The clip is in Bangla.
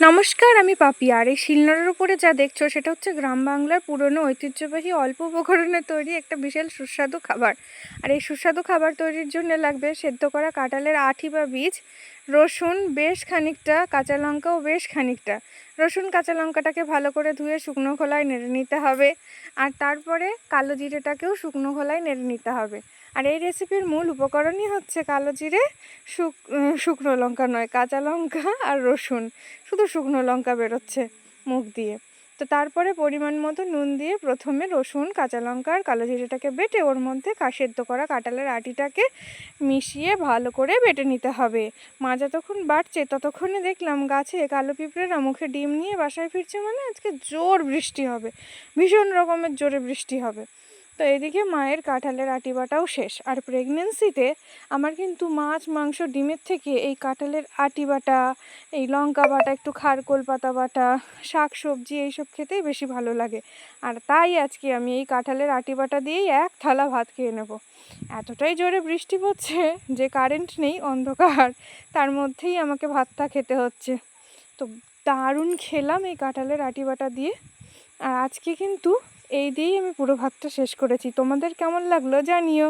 নমস্কার, আমি পাপি। আর এই শিলনোড়ার উপরে যা দেখছ সেটা হচ্ছে গ্রাম বাংলার পুরনো ঐতিহ্যবাহী অল্প উপকরণে তৈরি একটা বিশাল সুস্বাদু খাবার। আর এই সুস্বাদু খাবার তৈরির জন্য লাগবে সেদ্ধ করা কাঁঠালের আঠি বা বীজ রসুন বেশ খানিকটা, কাঁচা লঙ্কাও বেশ খানিকটা। রসুন, কাঁচা লঙ্কাটাকে ভালো করে ধুয়ে শুকনো খোলায় নেড়ে নিতে হবে। আর তারপরে কালো জিরেটাকেও শুকনো খোলায় নেড়ে নিতে হবে। আর এই রেসিপির মূল উপকরণই হচ্ছে কালো জিরে, শুক শুকনো লঙ্কা নয়, কাঁচা লঙ্কা আর রসুন। শুধু শুকনো লঙ্কা বেরোচ্ছে মুখ দিয়ে। তো তারপরে পরিমাণ মতো নুন দিয়ে প্রথমে রসুন, কাঁচা লঙ্কা আর কালো জিরেটাকে বেটে ওর মধ্যে সেদ্ধ করা কাঁটালের আটিটাকে মিশিয়ে ভালো করে বেটে নিতে হবে। মা যতক্ষণ বাড়ছে ততক্ষণে দেখলাম গাছে কালো পিঁপড়েরা মুখে ডিম নিয়ে বাসায় ফিরছে মানে আজকে জোর বৃষ্টি হবে। ভীষণ রকমের জোরে বৃষ্টি হবে। তো এদিকে মায়ের কাঁঠালের আটি বাটাও শেষ। আর প্রেগনেন্সিতে আমার কিন্তু মাছ, মাংস, ডিমের থেকে এই কাঁঠালের আটি বাটা এই লঙ্কা বাটা, একটু খারকোল পাতা বাটা, শাক সবজি এইসব খেতেই বেশি ভালো লাগে। আর তাই আজকে আমি এই কাঁঠালের আটি বাটা দিয়েই এক থালা ভাত খেয়ে নেব। এতটাই জোরে বৃষ্টি পড়ছে যে কারেন্ট নেই, অন্ধকার, তার মধ্যেই আমাকে ভাতটা খেতে হচ্ছে। তো দারুণ খেলাম এই কাঁঠালের আটি বাটা দিয়ে। আর আজকে কিন্তু এই দিয়েই আমি পুরো ভাতটা শেষ করেছি। তোমাদের কেমন লাগল জানিও।